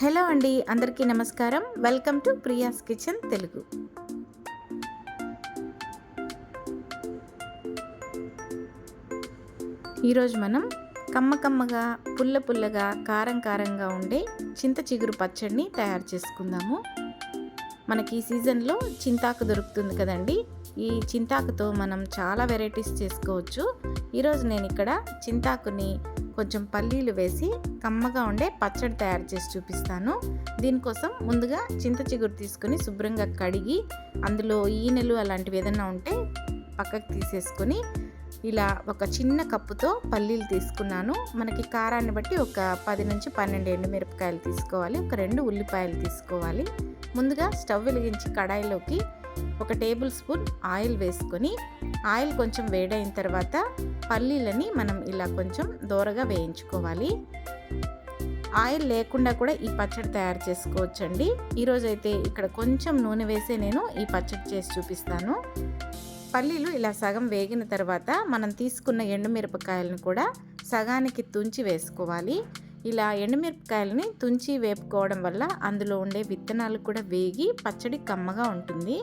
Hello అండి అందరికీ నమస్కారం. Welcome to Priya's kitchen Telugu. ఈరోజు మనం కమ్మ కమ్మగా పుల్ల పుల్లగా కారం కారంగా ఉండే చింత చిగురు పచ్చడిని తయారు చేసుకుందాము. మనకి ఈ సీజన్లో చింతాకు దొరుకుతుంది కదండి. ఈ చింతాకుతో మనం చాలా వెరైటీస్ చేసుకోవచ్చు. ఈరోజు నేను ఇక్కడ చింతాకుని కొంచెం పల్లీలు వేసి కమ్మగా ఉండే పచ్చడి తయారు చేసి చూపిస్తాను. దీనికోసం ముందుగా చింత చిగురు తీసుకొని శుభ్రంగా కడిగి అందులో ఈనెలు అలాంటివి ఏదైనా ఉంటే పక్కకు తీసేసుకొని ఇలా ఒక చిన్న కప్పుతో పల్లీలు తీసుకున్నాను. మనకి కారాన్ని బట్టి ఒక పది నుంచి పన్నెండు ఎండుమిరపకాయలు తీసుకోవాలి. ఒక రెండు ఉల్లిపాయలు తీసుకోవాలి. ముందుగా స్టవ్ వెలిగించి కడాయిలోకి ఒక టేబుల్ స్పూన్ ఆయిల్ వేసుకొని ఆయిల్ కొంచెం వేడైన తర్వాత పల్లీలని మనం ఇలా కొంచెం దూరగా వేయించుకోవాలి. ఆయిల్ లేకుండా కూడా ఈ పచ్చడి తయారు చేసుకోవచ్చండి. ఈరోజైతే ఇక్కడ కొంచెం నూనె వేసే నేను ఈ పచ్చడి చేసి చూపిస్తాను. పల్లీలు ఇలా సగం వేగిన తర్వాత మనం తీసుకున్న ఎండుమిరపకాయలను కూడా సగానికి తుంచి వేసుకోవాలి. ఇలా ఎండుమిరపకాయలని తుంచి వేపుకోవడం వల్ల అందులో ఉండే విత్తనాలు కూడా వేగి పచ్చడి కమ్మగా ఉంటుంది.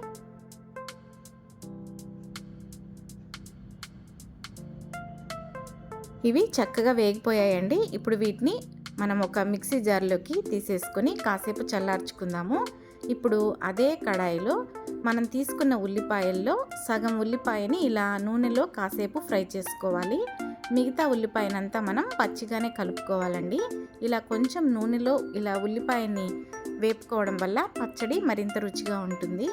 ఇవి చక్కగా వేగిపోయాయండి. ఇప్పుడు వీటిని మనం ఒక మిక్సీ జార్లోకి తీసేసుకొని కాసేపు చల్లార్చుకుందాము. ఇప్పుడు అదే కడాయిలో మనం తీసుకున్న ఉల్లిపాయల్లో సగం ఉల్లిపాయని ఇలా నూనెలో కాసేపు ఫ్రై చేసుకోవాలి. మిగతా ఉల్లిపాయనంతా మనం పచ్చిగానే కలుపుకోవాలండి. ఇలా కొంచెం నూనెలో ఇలా ఉల్లిపాయని వేపుకోవడం వల్ల పచ్చడి మరింత రుచిగా ఉంటుంది.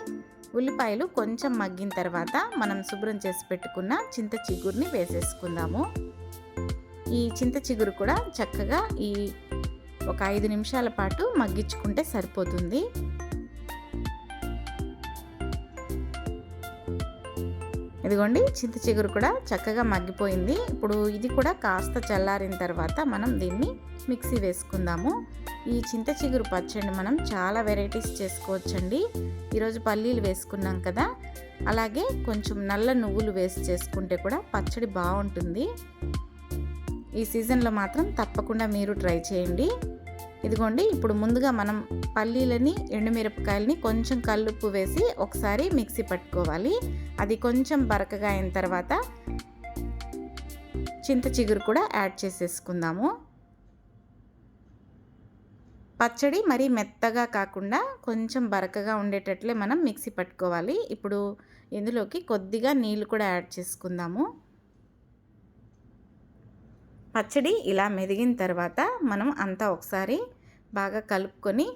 ఉల్లిపాయలు కొంచెం మగ్గిన తర్వాత మనం శుభ్రం చేసి పెట్టుకున్న చింత చిగురుని వేసేసుకుందాము. ఈ చింత చిగురు కూడా చక్కగా ఈ ఒక ఐదు నిమిషాల పాటు మగ్గించుకుంటే సరిపోతుంది. ఇదిగోండి చింత చిగురు కూడా చక్కగా మగ్గిపోయింది. ఇప్పుడు ఇది కూడా కాస్త చల్లారిన తర్వాత మనం దీన్ని మిక్సీ వేసుకుందాము. ఈ చింత చిగురు పచ్చడి మనం చాలా వెరైటీస్ చేసుకోవచ్చండి. ఈరోజు పల్లీలు వేసుకున్నాం కదా. అలాగే కొంచెం నల్ల నువ్వులు వేసి చేసుకుంటే కూడా పచ్చడి బాగుంటుంది. ఈ సీజన్లో మాత్రం తప్పకుండా మీరు ట్రై చేయండి. ఇదిగోండి ఇప్పుడు ముందుగా మనం పల్లీలని ఎండుమిరపకాయలని కొంచెం కల్లుప్పు వేసి ఒకసారి మిక్సీ పట్టుకోవాలి. అది కొంచెం బరకగా అయిన తర్వాత చింత చిగురు కూడా యాడ్ చేసేసుకుందాము. పచ్చడి మరీ మెత్తగా కాకుండా కొంచెం బరకగా ఉండేటట్లే మనం మిక్సీ పట్టుకోవాలి. ఇప్పుడు ఇందులోకి కొద్దిగా నీళ్ళు కూడా యాడ్ చేసుకుందాము. పచ్చడి ఇలా మెదిగిన తర్వాత మనం అంతా ఒకసారి బాగా కలుపుకొని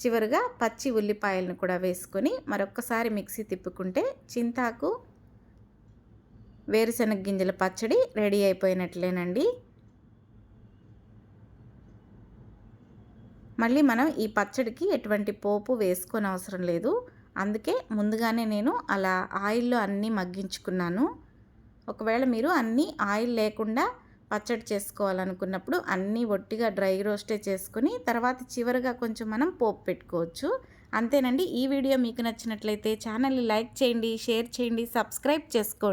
చివరిగా పచ్చి ఉల్లిపాయలను కూడా వేసుకొని మరొకసారి మిక్సీ తిప్పుకుంటే చింతాకు వేరుశనగ గింజల పచ్చడి రెడీ అయిపోయినట్లేనండి. మళ్ళీ మనం ఈ పచ్చడికి ఎటువంటి పోపు వేసుకొని అవసరం లేదు. అందుకే ముందుగానే నేను అలా ఆయిల్లో అన్నీ మగ్గించుకున్నాను. ఒకవేళ మీరు అన్నీ ఆయిల్ లేకుండా పచ్చడి చేసుకోవాలనుకున్నప్పుడు అన్నీ ఒట్టిగా డ్రై రోస్టే చేసుకుని తర్వాత చివరిగా కొంచెం మనం పోపు పెట్టుకోవచ్చు. అంతేనండి. ఈ వీడియో మీకు నచ్చినట్లయితే ఛానల్ని లైక్ చేయండి షేర్ చేయండి సబ్స్క్రైబ్ చేసుకోండి.